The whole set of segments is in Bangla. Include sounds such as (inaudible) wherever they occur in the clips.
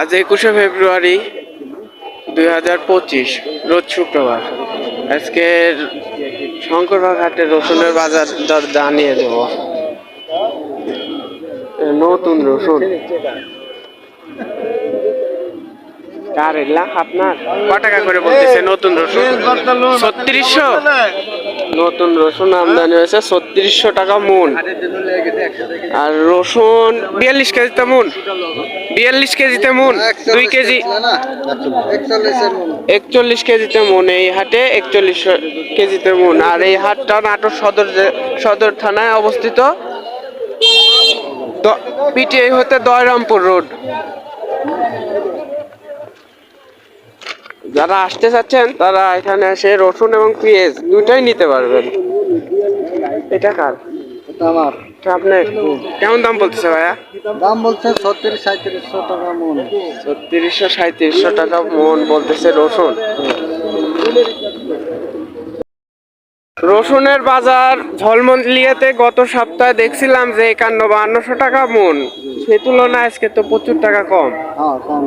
আজ একুশে ফেব্রুয়ারি দুই হাজার পঁচিশ রোজ শুক্রবার। আজকে শঙ্করবাগ হাটে রসুনের বাজার দর জানিয়ে দেব। নতুন রসুন। কার এগুলা আপনার? ক টাকা করে বলতেছে নতুন রসুন? ছত্রিশশো? নতুন রসুন আমদানি হয়েছে, ছত্রিশশো টাকা মন আর রসুন বিয়াল্লিশ কেজিতে মন বিয়াল্লিশ কেজিতে মন দুই কেজি। একচল্লিশ কেজিতে মন এই হাটে একচল্লিশ কেজিতে মন আর এই হাটটা নাটোর সদর সদর থানায় অবস্থিত পিটিআই হতে দয়রামপুর রোড। যারা আসতে চাচ্ছেন তারা এখানে এসে রসুন এবং পেঁয়াজ দুটাই নিতে পারবেন। এটা কার? আমার। এটা কেমন দাম বলতেছে ভাইয়া? দাম বলছে ছত্রিশ সাঁত্রিশশো টাকা মন। ছত্রিশশো সাঁত্রিশশো টাকা মন বলতেছে রসুন। রসুনের বাজার ঝলমলিয়াতে গত সপ্তাহে দেখছিলাম যে একান্ন বাহান্নশো টাকা মন। সে তুলনায় আজকে তো প্রচুর টাকা কম। হ্যাঁ কম।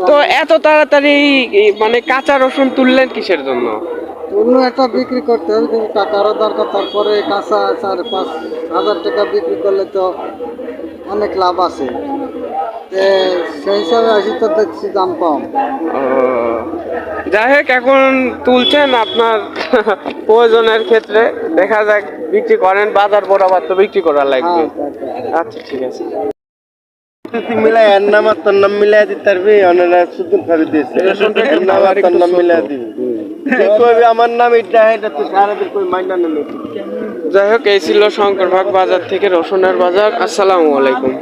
তো এত তাড়াতাড়ি মানে কাঁচা রসুন তুললেন কিসের জন্য? অন্য একটা বিক্রি করতে হবে কিন্তু টাকারও দরকার তারপরে কাঁচা চার পাঁচ হাজার টাকা বিক্রি করলে তো অনেক লাভ আছে। সেই হিসাবে আসি তো দেখছি দাম কম। যাই হোক এখন তুলছেন আপনার (laughs) প্রয়োজনের ক্ষেত্রে। দেখা যাক বিক্রি করেন বাজার বরাবর তো বিক্রি করা লাগবে। হ্যাঁ, আচ্ছা ঠিক আছে। মিলাই এর নাম আর তোর নাম মিলাই দিতে পারবি অনেক শুধু করে দিয়েছে। এর নাম আর তোর নাম মিলাই দিবি। তুই কইবি আমার নাম এটা এটা তুই সারাদিন কই মাইনা নেবে যাই হোক এই ছিল শঙ্করভাগ বাজার থেকে রসুনের বাজার। আসসালামু আলাইকুম।